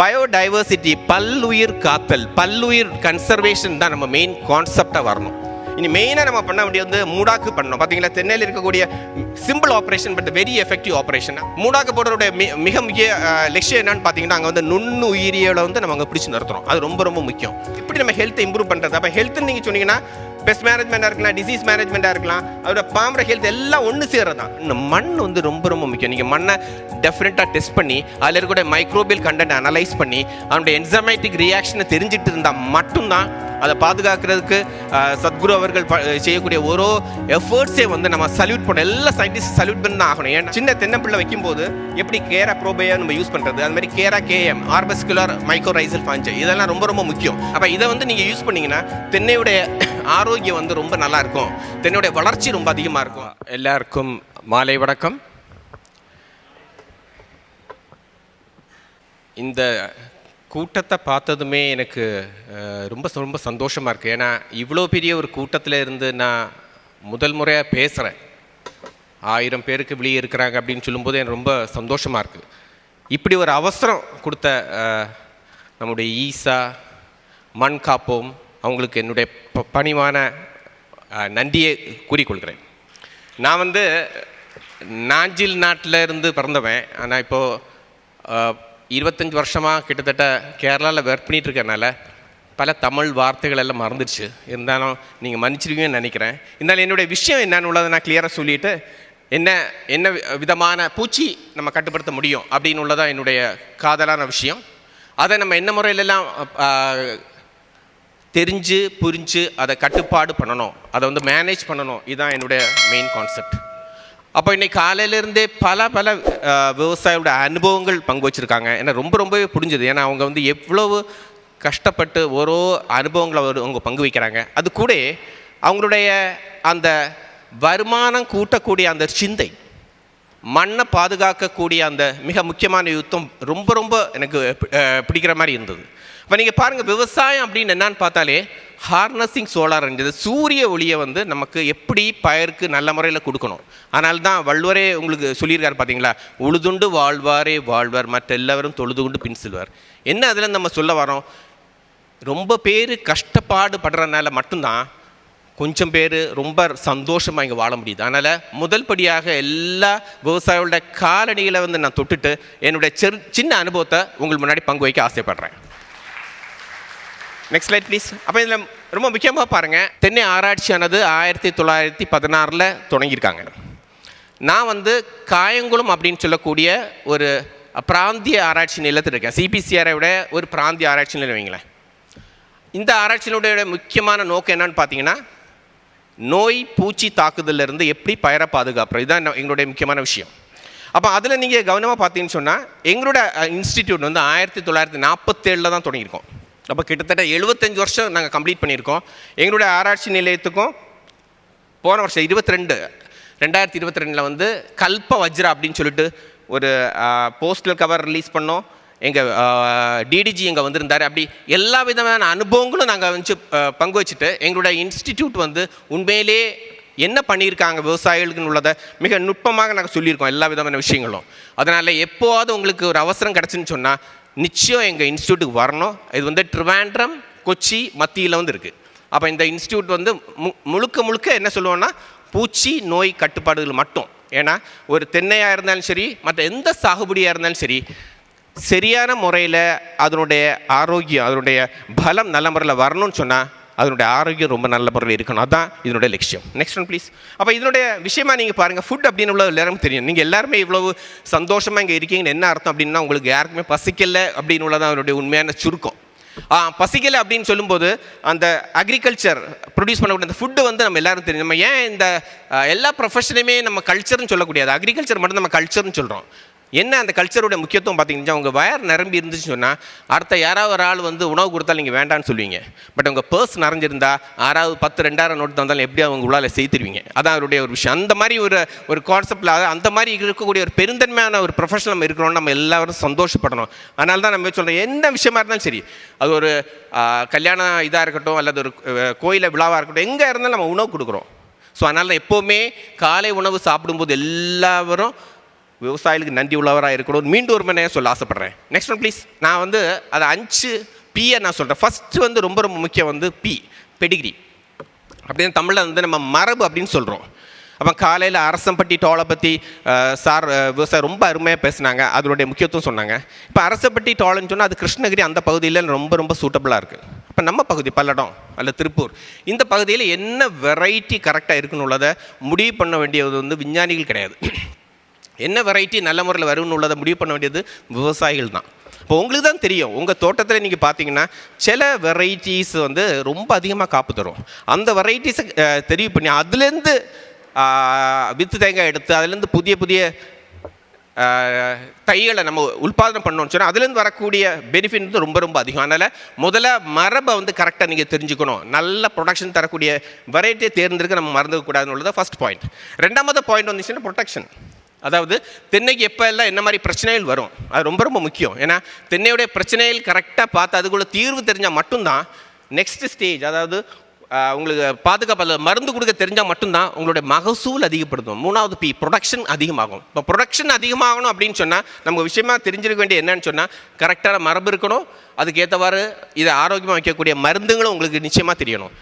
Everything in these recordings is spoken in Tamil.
பயோடைவர்சிட்டி பல்லுயிர் காத்தல் பல்லுயிர் கன்சர்வேஷன் தான் நம்ம மெயின் கான்செப்டாக வரணும். இனி மெயினாக நம்ம பண்ண வேண்டியது வந்து மூடாக்கு பண்ணணும். பார்த்தீங்களா தென்னையில் இருக்கக்கூடிய simple operation but very effective operation மூடாக்கு போடுறதுடைய மிக மிக முக்கிய லட்சியம் என்னன்னு பார்த்தீங்கன்னா அங்கே வந்து நுண்ணுயிரியலை வந்து நம்ம அங்கே பிடிச்சி நிறுத்துறோம். அது ரொம்ப ரொம்ப முக்கியம். இப்படி நம்ம ஹெல்த்தை இம்ப்ரூவ் பண்ணுறது அப்போ ஹெல்த்துன்னு நீங்கள் சொன்னீங்கன்னா பெஸ்ட் மேனேஜ்மெண்ட்டாக இருக்கலாம் டிசீஸ் மேனேஜ்மெண்ட்டாக இருக்கலாம் அதோட பாம்பர ஹெல்த் எல்லாம் ஒன்று சேர்றது தான் இந்த மண் வந்து ரொம்ப ரொம்ப முக்கியம். நீங்கள் மண்ணை டெஃபினட்டாக டெஸ்ட் பண்ணி அதில் இருக்கக்கூடிய மைக்ரோபியல் கண்டென்ட் அனலைஸ் பண்ணி அதனுடைய என்சமைட்டிக் ரியாக்ஷனை தெரிஞ்சிட்டு இருந்தால் மட்டும்தான் அதை பாதுகாக்கிறதுக்கு சத்குரு அவர்கள் செய்யக்கூடிய ஒரு எஃபர்ட்ஸே வந்து நம்ம சல்யூட் பண்ண எல்லா சயின்டிஸ்ட் சல்யூட் பண்ணி தான் ஆகணும். ஏன்னா சின்ன தென்னம்பிள்ளை வைக்கும்போது எப்படி கேரா ப்ரோபையா நம்ம யூஸ் பண்ணுறது அது மாதிரி கேரா கேஎம் ஆர்பஸ்குலர் மைக்ரோரைசல் ஃபாஞ்சை இதெல்லாம் ரொம்ப ரொம்ப முக்கியம். அப்போ இதை வந்து நீங்கள் யூஸ் பண்ணிங்கன்னா தென்னையுடைய ஆரோக்கியம் வந்து ரொம்ப நல்லா இருக்கும். தன்னுடைய வளர்ச்சி ரொம்ப அதிகமாக இருக்கும். எல்லாருக்கும் மாலை வணக்கம். இந்த கூட்டத்தை பார்த்ததுமே எனக்கு ரொம்ப ரொம்ப சந்தோஷமாக இருக்குது ஏன்னா இவ்வளோ பெரிய ஒரு கூட்டத்தில் இருந்து நான் முதல் முறையாக பேசுகிறேன் ஆயிரம் பேருக்கு வெளியே இருக்கிறாங்க அப்படின்னு சொல்லும்போது எனக்கு ரொம்ப சந்தோஷமாக இருக்குது இப்படி ஒரு அவசரம் கொடுத்த நம்முடைய ஈசா மண் காப்போம் அவங்களுக்கு என்னுடைய ப- பணிவான நன்றியை கூறிக்கொள்கிறேன். நான் வந்து நாஞ்சில் நாட்டில் இருந்து பிறந்தவன். ஆனால் இப்போது இருபத்தஞ்சி வருஷமாக கிட்டத்தட்ட கேரளாவில் ஒர்க் பண்ணிட்டு பல தமிழ் வார்த்தைகள் எல்லாம் மறந்துடுச்சு. இருந்தாலும் நீங்கள் மன்னிச்சிருவீங்கன்னு நினைக்கிறேன். இருந்தாலும் என்னுடைய விஷயம் என்னன்னு உள்ளதை நான் கிளியராக சொல்லிவிட்டு என்ன என்ன விதமான பூச்சி நம்ம கட்டுப்படுத்த முடியும் அப்படின்னு உள்ளதான் என்னுடைய காதலான விஷயம். அதை நம்ம என்ன முறையிலெல்லாம் தெரிஞ்சு புரிஞ்சு அதை கட்டுப்பாடு பண்ணணும். அதை வந்து மேனேஜ் பண்ணணும். இதுதான் என்னுடைய மெயின் கான்செப்ட் அப்போ இன்றைக்கி காலையிலேருந்தே பல பல விவசாயியோட அனுபவங்கள் பங்கு வச்சுருக்காங்க. ஏன்னா ரொம்ப ரொம்பவே புரிஞ்சுது. ஏன்னா அவங்க வந்து எவ்வளவு கஷ்டப்பட்டு ஒரு அனுபவங்களை அவர் அவங்க பங்கு வைக்கிறாங்க. அது கூட அவங்களுடைய அந்த வருமானம் கூட்டக்கூடிய அந்த சிந்தை மண்ணை பாதுகாக்கக்கூடிய அந்த மிக முக்கியமான யுத்தம் ரொம்ப ரொம்ப எனக்கு பிடிக்கிற மாதிரி இருந்தது. இப்போ நீங்கள் பாருங்கள் விவசாயம் அப்படின்னு என்னன்னு பார்த்தாலே ஹார்னஸிங் சோலார்ன்றது சூரிய ஒளியை வந்து நமக்கு எப்படி பயிருக்கு நல்ல முறையில் கொடுக்கணும். அதனால தான் வள்ளுவரே உங்களுக்கு சொல்லியிருக்காரு பார்த்தீங்களா? உழுதுண்டு வாழ்வாரே வாழ்வார் மற்ற எல்லாரும் தொழுது கொண்டு பின் செல்வார். என்ன அதில் நம்ம சொல்ல வரோம்? ரொம்ப பேர் கஷ்டப்பாடு படுறதுனால மட்டும்தான் கொஞ்சம் பேர் ரொம்ப சந்தோஷமாக இங்கே வாழ முடியுது. அதனால் முதல் படியாக எல்லா விவசாயிகளோட காலடிகளை வந்து நான் தொட்டுட்டு என்னுடைய சிறு சின்ன அனுபவத்தை உங்களுக்கு முன்னாடி பங்கு வைக்க ஆசைப்படுறேன். நெக்ஸ்ட் லைட் ப்ளீஸ் அப்போ இதில் ரொம்ப முக்கியமாக பாருங்கள் தென்னை ஆராய்ச்சியானது ஆயிரத்தி தொள்ளாயிரத்தி பதினாறில் தொடங்கியிருக்காங்க. நான் வந்து காயங்குளம் அப்படின்னு சொல்லக்கூடிய ஒரு பிராந்திய ஆராய்ச்சி நிலையத்தில் இருக்கேன். சிபிசிஆரை விட ஒரு பிராந்திய ஆராய்ச்சி நிலையம் வைங்களேன். இந்த ஆராய்ச்சியினுடைய முக்கியமான நோக்கம் என்னன்னு பார்த்தீங்கன்னா நோய் பூச்சி தாக்குதல்ல இருந்து எப்படி பயிரை பாதுகாப்புறது இதுதான் எங்களுடைய முக்கியமான விஷயம். அப்போ அதில் நீங்கள் கவனமாக பார்த்தீங்கன்னு சொன்னால் எங்களோட இன்ஸ்டிடியூட் வந்து ஆயிரத்தி தொள்ளாயிரத்தி நாற்பத்தேழில் தான் தொடங்கியிருக்கோம். அப்போ கிட்டத்தட்ட எழுபத்தஞ்சு வருஷம் நாங்கள் கம்ப்ளீட் பண்ணியிருக்கோம். எங்களுடைய ஆராய்ச்சி நிலையத்துக்கும் போன வருஷம் இருபத்தி ரெண்டு ரெண்டாயிரத்தி இருபத்தி ரெண்டில் வந்து கல்ப வஜ்ரா அப்படின்னு சொல்லிட்டு ஒரு போஸ்டல் கவர் ரிலீஸ் பண்ணோம். எங்கள் டிடிஜி இங்கே வந்திருந்தார். அப்படி எல்லா விதமான அனுபவங்களும் நாங்கள் வந்து பங்கு வச்சுட்டு எங்களுடைய இன்ஸ்டிடியூட் வந்து உண்மையிலே என்ன பண்ணியிருக்காங்க விவசாயிகளுக்குன்னு உள்ளதை மிக நுட்பமாக நாங்கள் சொல்லியிருக்கோம் எல்லா விதமான விஷயங்களும். அதனால் எப்போவாவது உங்களுக்கு ஒரு அவசரம் கிடச்சின்னு சொன்னால் நிச்சயம் எங்கள் இன்ஸ்டியூட்டுக்கு வரணும். இது வந்து ட்ரிவாண்ட்ரம் கொச்சி மத்தியில் வந்து இருக்குது அப்போ இந்த இன்ஸ்டியூட் வந்து மு முழுக்க முழுக்க என்ன சொல்லுவோன்னா பூச்சி நோய் கட்டுப்பாடுகள் மட்டும். ஏன்னா ஒரு தென்னையாக இருந்தாலும் சரி மற்ற எந்த சாகுபடியாக இருந்தாலும் சரி சரியான முறையில் அதனுடைய ஆரோக்கியம் அதனுடைய பலம் நல்ல முறையில் வரணும்னு சொன்னால் அதனுடைய ஆரோக்கியம் ரொம்ப நல்ல முறையில் இருக்கணும். அதான் இதனுடைய லட்சியம். நெக்ஸ்ட் ஒன் ப்ளீஸ் அப்போ இதனுடைய விஷயமா நீங்கள் பாருங்கள் ஃபுட் அப்படின்னு உள்ள எல்லாருக்கும் தெரியும். நீங்கள் எல்லாருமே இவ்வளவு சந்தோஷமாக இங்கே இருக்கீங்கன்னு என்ன அர்த்தம் அப்படின்னா உங்களுக்கு யாருக்குமே பசிக்கலை அப்படின்னு உள்ளதான் அதனுடைய உண்மையான சுருக்கம். பசிக்கலை அப்படின்னு சொல்லும்போது அந்த அக்ரிகல்ச்சர் ப்ரொடியூஸ் பண்ணக்கூடிய அந்த ஃபுட்டு வந்து நம்ம எல்லாரும் தெரியும். நம்ம ஏன் இந்த எல்லா ப்ரொஃபஷனையுமே நம்ம கல்ச்சர்னு சொல்லக்கூடியது. அக்ரிகல்ச்சர் மட்டும் நம்ம கல்ச்சர்னு சொல்கிறோம் என்ன அந்த கல்ச்சருடைய முக்கியத்துவம் பார்த்தீங்கன்னா உங்கள் வயர் நிரம்பி இருந்துச்சுன்னு சொன்னால் அடுத்த யாராவது ஒரு ஆள் வந்து உணவு கொடுத்தா நீங்கள் வேண்டாம்னு சொல்லுவீங்க. பட் உங்கள் பர்ஸ் நிறைஞ்சிருந்தா ஆறாவது பத்து ரெண்டாயிரம் நோட்டு தந்தாலும் எப்படி அவங்க உள்ளால செய்திருவீங்க அதான் அவருடைய ஒரு விஷயம். அந்த மாதிரி ஒரு ஒரு கான்செப்டில் அந்த மாதிரி இருக்கக்கூடிய ஒரு பெருந்தன்மையான ஒரு ப்ரொஃபஷனல் நம்ம இருக்கிறோம் நம்ம எல்லாரும் சந்தோஷப்படணும். அதனால தான் நம்ம சொல்கிறோம் என்ன விஷயமா இருந்தாலும் சரி அது ஒரு கல்யாணம் கல்யாண இதாக இருக்கட்டும் அல்லது ஒரு கோயிலில் விழாவாக இருக்கட்டும் எங்கே இருந்தாலும் நம்ம உணவு கொடுக்குறோம். ஸோ அதனால் எப்போவுமே காலை உணவு சாப்பிடும்போது எல்லாரும் விவசாயிகளுக்கு நன்றி உள்ளவராக இருக்கணும் மீண்டும் ஒரு மணி சொல்ல ஆசைப்பட்றேன். நெக்ஸ்ட் ஒன் ப்ளீஸ் நான் வந்து அதை அஞ்சு பியை நான் சொல்கிறேன் ஃபஸ்ட்டு வந்து ரொம்ப ரொம்ப முக்கியம் வந்து பி பெடிகிரி அப்படின்னு தமிழில் வந்து நம்ம மரபு அப்படின்னு சொல்கிறோம் அப்போ காலையில் அரசம்பட்டி டோலை பற்றி சார் விவசாயி ரொம்ப அருமையாக பேசினாங்க. அதனுடைய முக்கியத்துவம் சொன்னாங்க. இப்போ அரசம்பட்டி டோலைன்னு சொன்னால் அது கிருஷ்ணகிரி அந்த பகுதியில் ரொம்ப ரொம்ப சூட்டபுளாக இருக்குது இப்போ நம்ம பகுதி பல்லடம் அல்ல திருப்பூர். இந்த பகுதியில் என்ன வெரைட்டி கரெக்டாக இருக்குன்னு உள்ளதை முடிவு பண்ண வேண்டியது வந்து விஞ்ஞானிகள் கிடையாது. என்ன வெரைட்டி நல்ல முறையில் வரும்னு உள்ளதை முடிவு பண்ண வேண்டியது விவசாயிகள் தான். இப்போ உங்களுக்கு தான் தெரியும் உங்கள் தோட்டத்தில் நீங்கள் பார்த்தீங்கன்னா சில வெரைட்டிஸ் வந்து ரொம்ப அதிகமாக காப்பு தரும். அந்த வெரைட்டிஸை தெரிவு பண்ணி அதுலேருந்து வித்து தேங்காய் எடுத்து அதுலேருந்து புதிய புதிய தைகளை நம்ம உற்பத்தி பண்ணோம்னு சொன்னால் அதுலேருந்து வரக்கூடிய பெனிஃபிட் வந்து ரொம்ப ரொம்ப அதிகம். அதனால் முதல்ல மரபை வந்து கரெக்டாக நீங்கள் தெரிஞ்சுக்கணும். நல்ல ப்ரொடக்ஷன் தரக்கூடிய வெரைட்டியை தேர்ந்தெடுக்க நம்ம மறந்துக்கூடாதுன்னு உள்ளது ஃபர்ஸ்ட் பாயிண்ட் ரெண்டாவது பாயிண்ட் வந்துச்சுன்னா ப்ரொடெக்ஷன் அதாவது தென்னைக்கு எப்போ எல்லாம் என்ன மாதிரி பிரச்சனைகள் வரும்? அது ரொம்ப ரொம்ப முக்கியம். ஏன்னா தென்னையுடைய பிரச்சனைகள் கரெக்டாக பார்த்து அதுக்குள்ளே தீர்வு தெரிஞ்சால் மட்டும்தான் நெக்ஸ்ட் ஸ்டேஜ் அதாவது உங்களுக்கு பாதுகாப்பு மருந்து கொடுக்க தெரிஞ்சால் மட்டும்தான் உங்களுடைய மகசூல் அதிகப்படுத்தும். மூணாவது பி ப்ரொடக்ஷன் அதிகமாகும். இப்போ ப்ரொடக்ஷன் அதிகமாகணும் அப்படின்னு சொன்னால் நமக்கு விஷயமா தெரிஞ்சிருக்க வேண்டிய என்னன்னு சொன்னால் கரெக்டான மரபு இருக்கணும். அதுக்கேற்றவாறு இதை ஆரோக்கியமாக வைக்கக்கூடிய மருந்துகளும் உங்களுக்கு நிச்சயமாக தெரியணும்.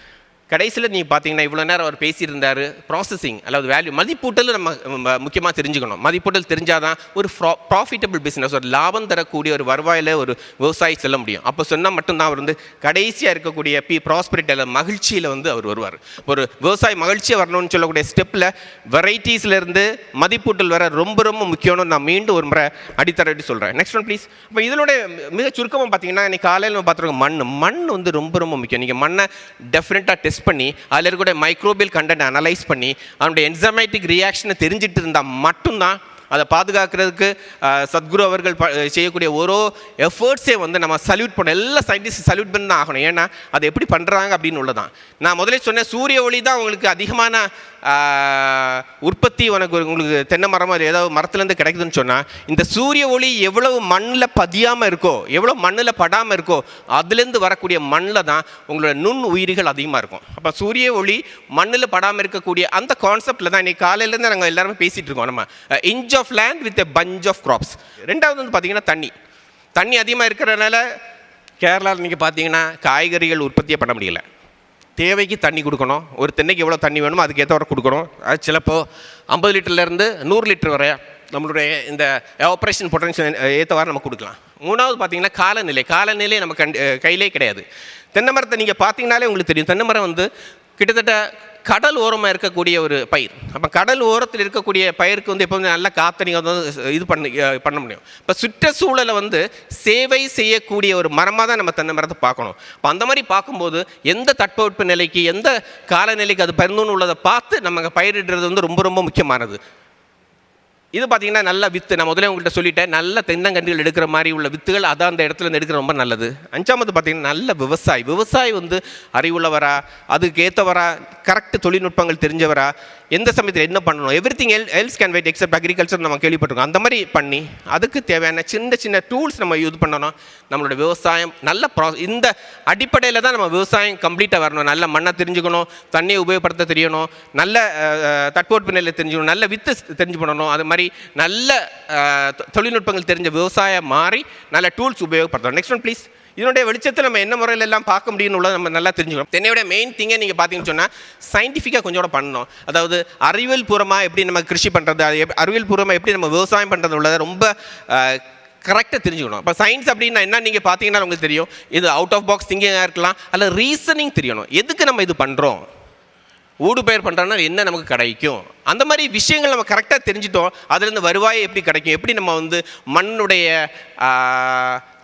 கடைசியில் நீங்கள் பார்த்தீங்கன்னா இவ்வளோ நேரம் அவர் பேசியிருந்தார் ப்ராசஸிங் அதாவது வேல்யூ மதிப்பூட்டல் நம்ம முக்கியமாக தெரிஞ்சுக்கணும். மதிப்பூட்டல் தெரிஞ்சால் தான் ஒரு ப்ரா ப்ராஃபிட்டபிள் பிஸ்னஸ் ஒரு லாபம் தரக்கூடிய ஒரு வருவாயில் ஒரு விவசாயி செல்ல முடியும். அப்போ சொன்னால் மட்டும்தான் அவர் வந்து கடைசியாக இருக்கக்கூடிய பி ப்ராஸ்பரிட்டியில் மகிழ்ச்சியில் வந்து அவர் வருவார். ஒரு விவசாயி மகிழ்ச்சியாக வரணும்னு சொல்லக்கூடிய ஸ்டெப்பில் வெரைட்டிஸ்லேருந்து மதிப்பூட்டல் வர ரொம்ப ரொம்ப முக்கியம்னு நான் மீண்டும் ஒரு முறை அடித்தரடி சொல்கிறேன் நெக்ஸ்ட் ஒன் ப்ளீஸ் இப்போ இதனுடைய மிக சுருக்கமாக பார்த்தீங்கன்னா இன்னைக்கு காலையில் பார்த்துருக்கோம் மண். மண் வந்து ரொம்ப ரொம்ப முக்கியம். நீங்கள் மண்ணை டெஃபினட்டாக டெஸ்ட் பண்ணி அதில் இருக்கக்கூடிய மைக்ரோபியல் கண்டென்ட் அனலைஸ் பண்ணி அவனுடைய என்சமேட்டிக் ரியாக்ஷனை தெரிஞ்சிட்டு இருந்தால் மட்டும்தான் அதை பாதுகாக்கிறதுக்கு சத்குரு அவர்கள் செய்யக்கூடிய ஒரு எஃபர்ட்ஸே வந்து நம்ம சல்யூட் பண்ண எல்லா சயின்டிஸ்ட் சல்யூட் பண்ணி தான் ஆகணும். ஏன்னா அதை எப்படி பண்ணுறாங்க அப்படின்னு உள்ளதான். நான் முதலே சொன்னேன் சூரிய ஒளி தான் அவங்களுக்கு அதிகமான உற்பத்தி உனக்கு உங்களுக்கு தென்னை மரமோ ஏதாவது மரத்துலேருந்து கிடைக்குதுன்னு சொன்னால் இந்த சூரிய ஒளி எவ்வளவு மண்ணில் பதியாமல் இருக்கோ எவ்வளோ மண்ணில் படாமல் இருக்கோ அதுலேருந்து வரக்கூடிய மண்ணில் தான் உங்களோட நுண் உயிர்கள் அதிகமாக இருக்கும். அப்போ சூரிய ஒளி மண்ணில் படாமல் இருக்கக்கூடிய அந்த கான்செப்டில் தான் இன்றைக்கி காலையிலேருந்து நாங்கள் எல்லாருமே பேசிகிட்டு இருக்கோம். நம்ம inch of land with a bunch of crops ரெண்டாவது வந்து பார்த்திங்கன்னா தண்ணி. தண்ணி அதிகமாக இருக்கிறதுனால கேரளாவில் நீங்கள் பார்த்தீங்கன்னா காய்கறிகள் உற்பத்தியே பண்ண முடியல. தேவைக்கு தண்ணி கொடுக்கணும். ஒரு தென்னைக்கு எவ்வளோ தண்ணி வேணுமோ அதுக்கு ஏற்றவரை கொடுக்கணும். அது சிலப்போ ஐம்பது லிட்டர்லேருந்து நூறு லிட்டர் வரை நம்மளுடைய இந்த ஆப்ரேஷன் பொட்டன்ஷியல் ஏற்றவாறு நம்ம கொடுக்கலாம். மூணாவது பார்த்தீங்கன்னா காலநிலை. காலநிலை நம்ம கண் கையிலே கிடையாது. தென்னை மரத்தை நீங்கள் பார்த்தீங்கனாலே உங்களுக்கு தெரியும். தென்னை மரம் வந்து கிட்டத்தட்ட கடல் ஓரமாக இருக்கக்கூடிய ஒரு பயிர். அப்போ கடல் ஓரத்தில் இருக்கக்கூடிய பயிருக்கு வந்து எப்போவுமே நல்ல காற்று நீங்கள் வந்து இது பண்ணி பண்ண முடியும். இப்போ சுற்றுச்சூழலை வந்து சேவை செய்யக்கூடிய ஒரு மரமாக தான் நம்ம தென்னை மரத்தை பார்க்கணும். இப்போ அந்த மாதிரி பார்க்கும்போது எந்த தட்பவெட்ப நிலைக்கு எந்த காலநிலைக்கு அது பருந்துன்னு உள்ளதை பார்த்து நம்ம பயிரிடுறது வந்து ரொம்ப ரொம்ப முக்கியமானது. இது பார்த்தீங்கன்னா நல்ல வித்து. நான் முதல்ல உங்கள்கிட்ட சொல்லிட்டேன். நல்ல தென்னங்கன்றுகள் எடுக்கிற மாதிரி உள்ள வித்துகள் அதான் அந்த இடத்துல இருந்து எடுக்கிற ரொம்ப நல்லது. அஞ்சாமது பார்த்தீங்கன்னா நல்ல விவசாயி. விவசாயி வந்து அறிவுள்ளவரா அதுக்கு ஏற்றவரா கரெக்ட் தொழில்நுட்பங்கள் தெரிஞ்சவரா எந்த சமயத்தில் என்ன பண்ணணும்? Everything L else can wait except agriculture நம்ம கேள்விப்பட்டிருக்கோம். அந்த மாதிரி பண்ணி அதுக்கு தேவையான சின்ன சின்ன டூல்ஸ் நம்ம யூஸ் பண்ணணும் நம்மளோட விவசாயம் நல்ல ப்ரா இந்த அடிப்படையில் தான் நம்ம விவசாயம் கம்ப்ளீட்டாக வரணும். நல்ல மண்ணை தெரிஞ்சுக்கணும் தண்ணியை உபயோகப்படுத்த தெரியணும் நல்ல அஹ், தட்பவெட்ப தெரிஞ்சுக்கணும் நல்ல வித்து தெரிஞ்சு பண்ணணும். அது மாதிரி நல்ல தொ- தொழில்நுட்பங்கள் தெரிஞ்ச விவசாயம் மாறி நல்ல டூல்ஸ் உபயோகப்படுத்தணும். நெக்ஸ்ட் ஒன் ப்ளீஸ் இதனுடைய வெளிச்சத்தை நம்ம என்ன முறையில் எல்லாம் பார்க்க முடியும்னு நம்ம நல்லா தெரிஞ்சுக்கணும். தென்னையோட மெயின் திங்கை நீங்கள் பார்த்தீங்கன்னு சொன்னால் சயின்டிஃபிக்காக கொஞ்சம் கூட பண்ணணும். அதாவது அறிவியல் பூர்வமாக எப்படி நம்ம கிருஷி பண்ணுறது அது அறிவியல் பூர்வமாக எப்படி நம்ம விவசாயம் பண்ணுறது உள்ளதை ரொம்ப கரெக்டாக தெரிஞ்சுக்கணும். இப்போ சயின்ஸ் அப்படின்னா என்ன? நீங்கள் பார்த்தீங்கன்னா உங்களுக்கு தெரியும். இது அவுட் ஆஃப் பாக்ஸ் திங்கிங்காக இருக்கலாம். அல்ல ரீசனிங் தெரியணும். எதுக்கு நம்ம இது பண்ணுறோம் ஊடு பயிர் பண்ணுறோன்னா என்ன நமக்கு கிடைக்கும்? அந்த மாதிரி விஷயங்கள் நம்ம கரெக்டாக தெரிஞ்சிட்டோம். அதுலேருந்து வருவாயை எப்படி கிடைக்கும்? எப்படி நம்ம வந்து மண்ணுடைய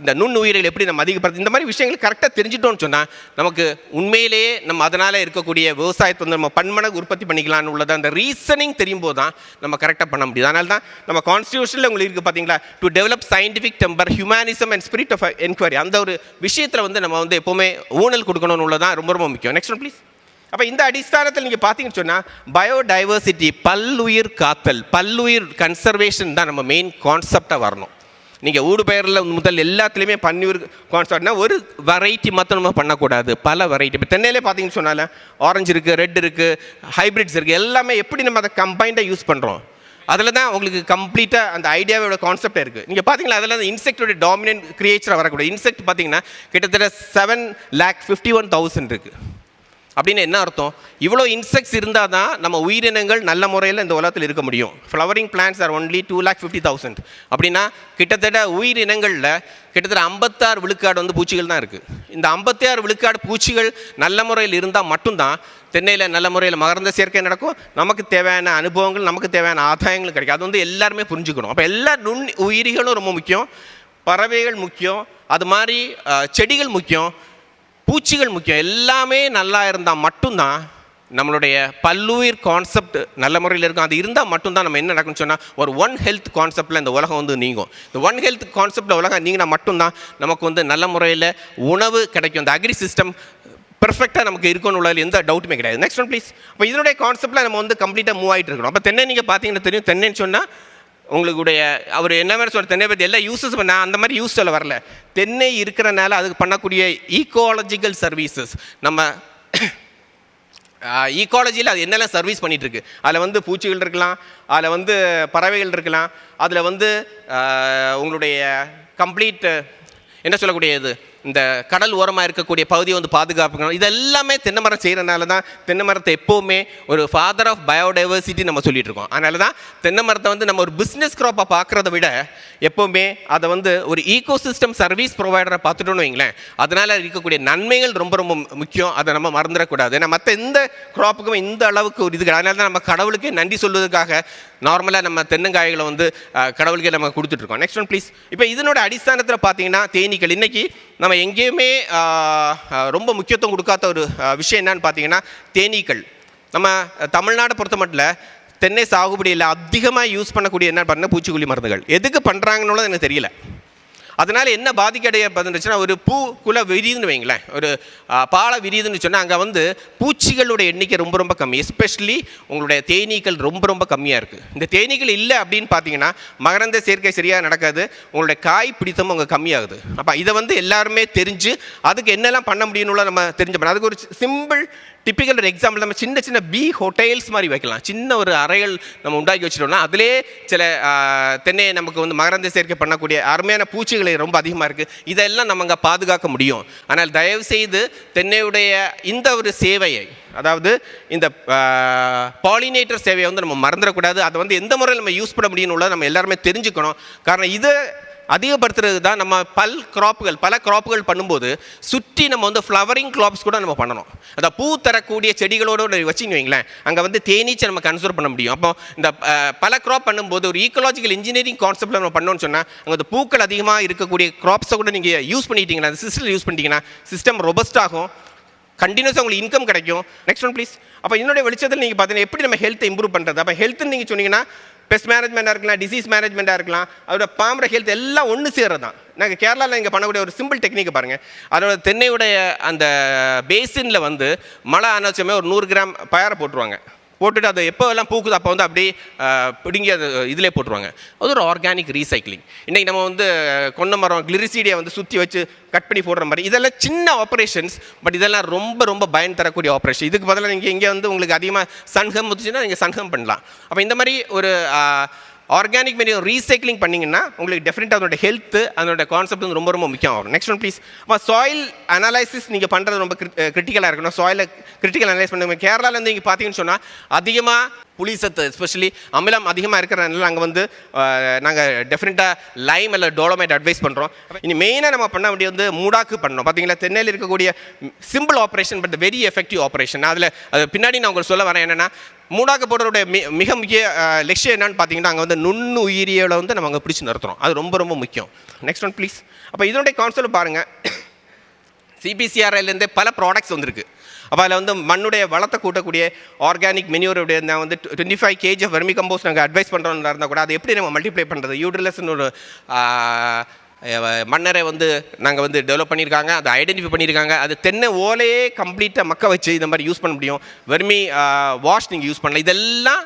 இந்த இந்த நுண்ணுயிர்கள் எப்படி நம்ம அதிகப்படுத்து இந்த மாதிரி விஷயங்கள் கரெக்டாக தெரிஞ்சிட்டோம்னு சொன்னால் நமக்கு உண்மையிலேயே நம்ம அதனால் இருக்கக்கூடிய விவசாயத்தை வந்து நம்ம பன்மடங்கு உற்பத்தி பண்ணிக்கலாம்னு உள்ளதை அந்த ரீசனிங் தெரியும் போது தான் நம்ம கரெக்டாக பண்ண முடியுது. அதனால தான் நம்ம கான்ஸ்டியூஷனில் உங்களுக்கு இருக்குது பார்த்தீங்களா to develop scientific temper humanism and spirit of enquiry அந்த ஒரு விஷயத்தில் வந்து நம்ம வந்து எப்போவுமே ஊழல் கொடுக்கணும்னு உள்ளதான் ரொம்ப ரொம்ப முக்கியம். நெக்ஸ்ட் ஒன் ப்ளீஸ் அப்போ இந்த அடிஸ்தானத்தில் நீங்கள் பார்த்தீங்கன்னு சொன்னால் பயோடைவர்சிட்டி பல்லுயிர் காத்தல் பல்லுயிர் கன்சர்வேஷன் தான் நம்ம மெயின் கான்செப்டாக வரணும். நீங்கள் ஊடு பெயரில் முதல் எல்லாத்துலேயுமே பன்னியூர் கான்செப்ட்னா ஒரு வெரைட்டி மட்டும் நம்ம பண்ணக்கூடாது. பல வெரைட்டி இப்போ தென்னையிலே பார்த்தீங்கன்னு சொன்னால ஆரஞ்சு இருக்குது ரெட் இருக்குது ஹைப்ரிட்ஸ் இருக்குது எல்லாமே எப்படி நம்ம அதை கம்பைண்டாக யூஸ் பண்ணுறோம் அதில் தான் உங்களுக்கு கம்ப்ளீட்டாக அந்த ஐடியாவோட கான்செப்ட் இருக்குது நீங்கள் பார்த்தீங்களா அதில் அந்த இன்செக்டோட டாமினன்ட் கிரியேச்சராக வரக்கூடிய இன்செக்ட் பார்த்தீங்கன்னா கிட்டத்தட்ட seven lakh fifty one thousand இருக்குது அப்படின்னு என்ன அர்த்தம்? இவ்வளோ இன்செக்ட்ஸ் இருந்தால் தான் நம்ம உயிரினங்கள் நல்ல முறையில் இந்த உலகத்தில் இருக்க முடியும். Flowering plants are only two lakh fifty thousand அப்படின்னா கிட்டத்தட்ட உயிரினங்களில் கிட்டத்தட்ட ஐம்பத்தாறு விழுக்காடு வந்து பூச்சிகள் தான் இருக்குது இந்த ஐம்பத்தாறு விழுக்காடு பூச்சிகள் நல்ல முறையில் இருந்தால் மட்டும்தான் தென்னையில் நல்ல முறையில் மகரந்த சேர்க்கை நடக்கும். நமக்கு தேவையான அனுபவங்கள் நமக்கு தேவையான ஆதாயங்கள் கிடைக்கும். அது வந்து எல்லாருமே புரிஞ்சுக்கணும். அப்போ எல்லா நுண் உயிரிகளும் ரொம்ப முக்கியம். பறவைகள் முக்கியம். அது மாதிரி செடிகள் முக்கியம். பூச்சிகள் முக்கியம். எல்லாமே நல்லா இருந்தால் மட்டும்தான் நம்மளுடைய பல்லுயிர் கான்செப்ட் நல்ல முறையில் இருக்கும். அது இருந்தால் மட்டும்தான் நம்ம என்ன நடக்கும்னு சொன்னால் ஒரு ஒன் ஹெல்த் கான்செப்டில் இந்த உலகம் வந்து நீங்கும். இந்த ஒன் ஹெல்த் கான்செப்டில் உலகம் நீங்கினா மட்டும்தான் நமக்கு வந்து நல்ல முறையில் உணவு கிடைக்கும். இந்த அக்ரி சிஸ்டம் பெர்ஃபெக்டாக நமக்கு இருக்கணும் உள்ளதில் எந்த டவுட்டுமே கிடையாது. நெக்ஸ்ட் ஒன் ப்ளீஸ் அப்போ இதனுடைய கான்செப்டில் நம்ம வந்து கம்ப்ளீட்டாக மூவ் ஆகிட்டு இருக்கணும். அப்போ தென்னை நீங்கள் பார்த்தீங்கன்னா தெரியும். தென்னைன்னு சொன்னால் உங்களுடைய அவர் என்ன மாதிரி சொல்ற தென்னை பற்றி எல்லா யூஸஸ் பண்ண அந்த மாதிரி யூஸ் சொல்ல வரல. தென்னை இருக்கிறனால அதுக்கு பண்ணக்கூடிய ஈக்காலஜிக்கல் சர்வீசஸ் நம்ம ஈக்காலஜியில் அது என்னெல்லாம் சர்வீஸ் பண்ணிட்டு இருக்கு அதில் வந்து பூச்சிகள் இருக்கலாம் அதில் வந்து பறவைகள் இருக்கலாம் அதில் வந்து உங்களுடைய கம்ப்ளீட் என்ன சொல்லக்கூடியது? இந்த கடல் ஓரமாக இருக்கக்கூடிய பகுதியை வந்து பாதுகாப்புக்கணும். இது எல்லாமே தென்னை மரம் செய்கிறனால தான் தென்னை மரத்தை எப்போவுமே ஒரு ஃபாதர் ஆஃப் பயோடைவர்சிட்டி நம்ம சொல்லிட்டு இருக்கோம். அதனால தான் தென்னை மரத்தை வந்து நம்ம ஒரு பிஸ்னஸ் க்ராப்பை பார்க்குறத விட எப்போவுமே அதை வந்து ஒரு ஈகோ சிஸ்டம் சர்வீஸ் ப்ரொவைடரை பார்த்துட்டோன்னு வைங்களேன். அதனால் இருக்கக்கூடிய நன்மைகள் ரொம்ப ரொம்ப முக்கியம். அதை நம்ம மறந்துடக்கூடாது. ஏன்னா மற்ற எந்த க்ராப்புக்கும் இந்த அளவுக்கு ஒரு இது கிடையாது. அதனால தான் நம்ம கடவுளுக்கே நன்றி சொல்வதற்காக நார்மலாக நம்ம தென்னங்காய்களை வந்து அஹ், கடவுளுக்கே நம்ம கொடுத்துட்ருக்கோம். நெக்ஸ்ட் ஒன் ப்ளீஸ் இப்போ இதனோட அடிஸ்தானத்தில் பார்த்தீங்கன்னா தேனீக்கள். இன்றைக்கி நம்ம எங்கேயுமே ரொம்ப முக்கியத்துவம் கொடுக்காத ஒரு விஷயம் என்னன்னு பார்த்தீங்கன்னா தேனீக்கள். நம்ம தமிழ்நாடை பொறுத்த மட்டும் தென்னை சாகுபடியில் அதிகமாக யூஸ் பண்ணக்கூடிய என்ன பண்ண? பூச்சிக்கொல்லி மருந்துகள். எதுக்கு பண்ணுறாங்கன்னு எனக்கு தெரியல. அதனால் என்ன பாதிக்கடைய இருந்துச்சுன்னா ஒரு பூ குல விரிதுன்னு வைங்களேன். ஒரு பாலை விரிதுன்னு சொன்னால் அங்கே வந்து பூச்சிகளுடைய எண்ணிக்கை ரொம்ப ரொம்ப கம்மி. எஸ்பெஷலி உங்களுடைய தேனீக்கள் ரொம்ப ரொம்ப கம்மியாக இருக்குது இந்த தேனீக்கள் இல்லை அப்படின்னு பார்த்தீங்கன்னா மகரந்த சேர்க்கை சரியாக நடக்காது. உங்களுடைய காய் பிடித்தமும் அங்கே கம்மியாகுது. அப்போ இதை வந்து எல்லாருமே தெரிஞ்சு அதுக்கு என்னெல்லாம் பண்ண முடியும்னு நம்ம தெரிஞ்சு அதுக்கு ஒரு சிம்பிள் டிப்பிக்கல் ஒரு எக்ஸாம்பிள் நம்ம சின்ன சின்ன பி ஹோட்டல்ஸ் மாதிரி வைக்கலாம். சின்ன ஒரு அறைகள் நம்ம உண்டாக்கி வச்சிட்டோம்னா அதிலே சில தென்னையை தென்னை நமக்கு வந்து மகரந்த சேர்க்கை பண்ணக்கூடிய அருமையான பூச்சிகளை ரொம்ப அதிகமாக இருக்குது இதெல்லாம் நம்ம அங்கே பாதுகாக்க முடியும். ஆனால் தயவுசெய்து தென்னையுடைய இந்த ஒரு சேவையை அதாவது இந்த பாலினேட்டர் சேவையை வந்து நம்ம மறந்துடக்கூடாது. அதை வந்து எந்த முறையில் நம்ம யூஸ் பண்ண முடியும்னு உள்ளதை நம்ம எல்லாருமே தெரிஞ்சுக்கணும். காரணம் இது அதிகப்படுத்துறது தான் நம்ம பல் கிராப்புகள் பல கிராப்புகள் பண்ணும்போது சுற்றி நம்ம வந்து ஃப்ளவரிங் கிராப்ஸ் கூட நம்ம பண்ணணும். அந்த பூ தரக்கூடிய செடிகளோட வச்சுன்னு வைங்களேன் அங்கே வந்து தேனீச்சை நம்ம கன்சர்வ் பண்ண முடியும். அப்போ இந்த பல கிராப் பண்ணும்போது ஒரு ஈக்கலாஜிக்கல் இன்ஜினியரிங் கான்செப்டில் நம்ம பண்ணோம்னு சொன்னால் அங்கே அந்த பூக்கள் அதிகமாக இருக்கக்கூடிய கிராப்ஸை கூட நீங்கள் யூஸ் பண்ணிட்டீங்கன்னா அந்த சிஸ்டம் யூஸ் பண்ணிட்டீங்கன்னா சிஸ்டம் ரொபஸ்ட் ஆகும். கண்டினியூஸாக உங்களுக்கு இன்கம் கிடைக்கும். நெக்ஸ்ட் ஒன் ப்ளீஸ் அப்போ என்னுடைய வெளிச்சத்தில் நீங்கள் பார்த்தீங்கன்னா எப்படி நம்ம ஹெல்த்தை இம்ப்ரூவ் பண்ணுறது அப்போ ஹெல்த்துன்னு நீங்கள் சொன்னீங்கன்னா பெஸ்ட் மேனேஜ்மெண்ட்டாக இருக்கலாம் டிசீஸ் மேனேஜ்மெண்ட்டாக இருக்கலாம் அதோட பாம்பர ஹெல்த் எல்லாம் ஒன்று சேர்றது தான் நாங்கள் கேரளாவில் இங்கே பண்ணக்கூடிய ஒரு சிம்பிள் டெக்னிக்கை பாருங்கள் அதோட தென்னையுடைய அந்த பேசினில் வந்து மழை ஆனாச்சுமே ஒரு நூறு கிராம் பயரை போட்டுருவாங்க. போட்டுட்டு அது எப்போ எல்லாம் பூக்குது அப்போ வந்து அப்படியே பிடுங்கி அது இதிலே போட்டுருவாங்க. அது ஒரு ஆர்கானிக் ரீசைக்ளிங் இன்றைக்கி நம்ம வந்து கொன்ன மரம் கிளிரிசீடியை வந்து சுற்றி வச்சு கட் பண்ணி போடுற மாதிரி இதெல்லாம் சின்ன ஆப்ரேஷன்ஸ் பட் இதெல்லாம் ரொம்ப ரொம்ப பயன் தரக்கூடிய ஆப்ரேஷன் இதுக்கு பதிலாக நீங்கள் இங்கே வந்து உங்களுக்கு அதிகமாக சன்கம் வந்துச்சுன்னா நீங்கள் சன்ஹம் பண்ணலாம். அப்போ இந்த மாதிரி ஒரு ஆர்கானிக் மெனி ரீசைக்ளிங் பண்ணிங்கன்னா உங்களுக்கு டெஃபினெட்டாக அதோட ஹெல்த்து அதோட கான்செப்ட் வந்து ரொம்ப ரொம்ப முக்கியம் ஆகும். நெக்ஸ்ட் ஒன் ப்ளீஸ் அப்போ சாயில் அனாலிசிஸ் நீங்கள் பண்ணுறது ரொம்ப கிரிட்டிக்கலாக இருக்கணும். சாயிலை கிரிட்டிக்கல் அனலைஸ் பண்ணுங்க. கேரளாவில் நீங்கள் பார்த்தீங்கன்னு சொன்னால் அதிகமாக புளி சத்து எஸ்பெஷலி அமிலம் அதிகமாக இருக்கிறனால நாங்கள் வந்து நாங்கள் டெஃபினட்டாக லைம் இல்லை டோலமைட் அட்வைஸ் பண்ணுறோம் இனி மெயினாக நம்ம பண்ண வேண்டிய வந்து மூடாக்கு பண்ணோம் பார்த்தீங்களா தென்னையில் இருக்கக்கூடிய simple operation but very effective operation அதில் அது பின்னாடி நான் உங்களுக்கு சொல்ல வரேன் என்னென்னா மூடாக்கு போடுறதுடைய மி மிக முக்கிய லட்சியம் என்னன்னு பார்த்தீங்கன்னா அங்கே வந்து நுண்ணு உயிரியலை வந்து நம்ம அங்கே பிடிச்சி நிறுத்துறோம். அது ரொம்ப ரொம்ப முக்கியம். நெக்ஸ்ட் ஒன் ப்ளீஸ் அப்போ இதனுடைய கான்செப்ட் பாருங்கள் சிபிசிஆர்ஐலேருந்தே பல ப்ராடக்ட்ஸ் வந்திருக்கு. அப்போ அதில் வந்து மண்ணுடைய வளத்தை கூட்டக்கூடிய ஆர்கானிக் மெனியூருடைய நான் வந்து twenty five KG of vermicompost நாங்கள் அட்வைஸ் பண்ணுறோம்னு இருந்தால் கூட அதை எப்படி நம்ம மல்டிப்ளை பண்ணுறது யூட்ரிலஸ்னு ஒரு மன்னரை மண்ணரை வந்து நாங்கள் வந்து டெவலப் பண்ணியிருக்காங்க. அதை ஐடென்டிஃபை பண்ணியிருக்காங்க. அது தென்னை ஓலையே கம்ப்ளீட்டாக மக்க வச்சு இந்த மாதிரி யூஸ் பண்ண முடியும். வெர்மி வாஷ் நீங்கள் யூஸ் பண்ணலாம். இதெல்லாம்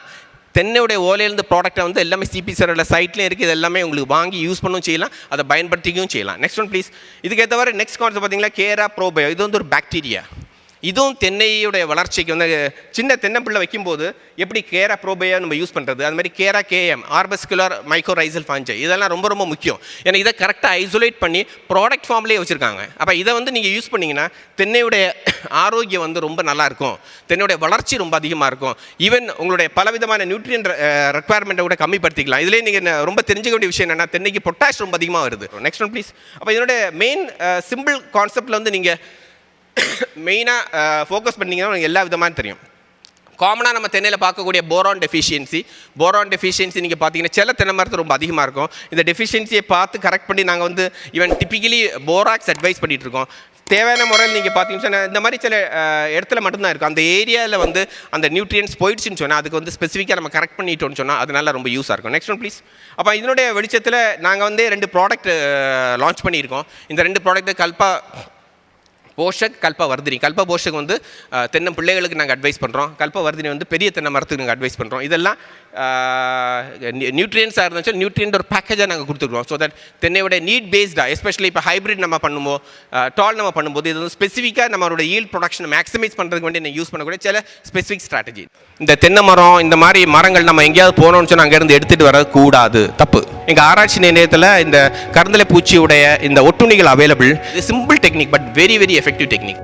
தென்னையுடைய ஓலையிலேருந்து ப்ராடக்ட்டை வந்து எல்லாமே சிபிசரோட சைட்லேயும் இருக்குது இது எல்லாமே உங்களுக்கு வாங்கி யூஸ் பண்ணவும் செய்யலாம். அதை பயன்படுத்திக்கவும் செய்யலாம். நெக்ஸ்ட் ஒன் ப்ளீஸ் இதுக்கு ஏற்றவாறு நெக்ஸ்ட் கான்செப்ட் பார்த்தீங்கன்னா கேரா ப்ரோபயோ இது வந்து ஒரு பாக்டீரியா இதுவும் தென்னையுடைய வளர்ச்சிக்கு வந்து சின்ன தென்னம்பிள்ளை வைக்கும்போது எப்படி கேரா ப்ரோபையா நம்ம யூஸ் பண்ணுறது அது மாதிரி கேரா கேஎம் ஆர்பஸ்குலர் மைக்ரோரைசல் ஃபாஞ்சை இதெல்லாம் ரொம்ப ரொம்ப முக்கியம். ஏன்னா இதை கரெக்டாக ஐசோலேட் பண்ணி ப்ராடக்ட் ஃபார்ம்லேயே வச்சுருக்காங்க. அப்போ இதை வந்து நீங்கள் யூஸ் பண்ணீங்கன்னா தென்னையுடைய ஆரோக்கியம் வந்து ரொம்ப நல்லாயிருக்கும் தென்னையுடைய வளர்ச்சி ரொம்ப அதிகமாக இருக்கும். ஈவன் உங்களுடைய பலவிதமான நியூட்ரியன் ரெக்குவயர்மெண்ட்டை கூட கம்மிப்படுத்திக்கலாம். இதுலேயே நீங்கள் ரொம்ப தெரிஞ்சுக்க வேண்டிய விஷயம் என்னென்னா தென்னைக்கு பொட்டாஷ் ரொம்ப அதிகமாக வருது. நெக்ஸ்ட் ஒன் ப்ளீஸ் அப்போ இதனுடைய மெயின் சிம்பிள் கான்செப்டில் வந்து நீங்கள் மெயினாக ஃபோக்கஸ் பண்ணிங்கன்னா உங்களுக்கு எல்லா விதமாக தெரியும். காமனாக நம்ம தென்னையில் பார்க்கக்கூடிய போரான் டெஃபிஷியன்சி போரான் டெஃபிஷியன்சி நீங்கள் பார்த்தீங்கன்னா சில தென்னை மரத்து ரொம்ப அதிகமாக இருக்கும். இந்த டெஃபிஷியன்சியை பார்த்து கரெக்ட் பண்ணி நாங்கள் வந்து ஈவன் டிப்பிக்கலி போராக்ஸ் அட்வைஸ் பண்ணிகிட்டு இருக்கோம். தேவையான முறையில் நீங்கள் பார்த்தீங்கன்னா இந்த மாதிரி சில இடத்துல மட்டும்தான் இருக்கும் அந்த ஏரியாவில் வந்து அந்த நியூட்ரியன்ஸ் போயிடுச்சுன்னு சொன்னால் அதுக்கு வந்து ஸ்பெசிஃபிக்காக நம்ம கரெக்ட் பண்ணிட்டோம்னு சொன்னால் அதனால ரொம்ப யூஸாக இருக்கும். நெக்ஸ்ட் ஒன் ப்ளீஸ் அப்போ இதனுடைய வெளிச்சத்தில் நாங்கள் வந்து ரெண்டு ப்ராடக்ட் லான்ச் பண்ணியிருக்கோம். இந்த ரெண்டு ப்ராடக்ட்டு கல்பா போஷக் கல்பவர்தினி. கல்ப போஷக் வந்து தென்னம் தென்னை பிள்ளைகளுக்கு நாங்கள் அட்வைஸ் பண்ணுறோம் கல்பவர்தினி வந்து பெரிய தென்னை மரத்துக்கு நாங்கள் அட்வைஸ் பண்ணுறோம் இதெல்லாம் நியூட்ரியன்ஸாக இருந்துச்சு நியூட்ரியன்ட் ஒரு பேக்கேஜாக நாங்கள் கொடுத்துருக்கோம். ஸோ தட் தென்னையோட நீட் பேஸ்டாக எஸ்பெஷலி இப்போ ஹைப்ரிட் நம்ம பண்ணும்போது டால் uh, நம்ம பண்ணும்போது இது வந்து ஸ்பெசிஃபிக்காக நம்மளோட ஈல்ட் ப்ரொடக்ஷனை மேக்ஸிமைஸ் பண்ணுறதுக்கு வேண்டி யூஸ் பண்ணக்கூடிய சில ஸ்பெசிஃபிக் ஸ்ட்ராட்டஜி இந்த தென்னை மரம் இந்த மாதிரி மரங்கள் நம்ம எங்கேயாவது போனோம்னு சொன்னால் அங்கேருந்து எடுத்துகிட்டு வரக்கூடாது தப்பு. எங்கள் ஆராய்ச்சி நிலையத்தில் இந்த கருந்தலை பூச்சியுடைய இந்த ஒட்டுணிகள் available simple technique but very very effective technique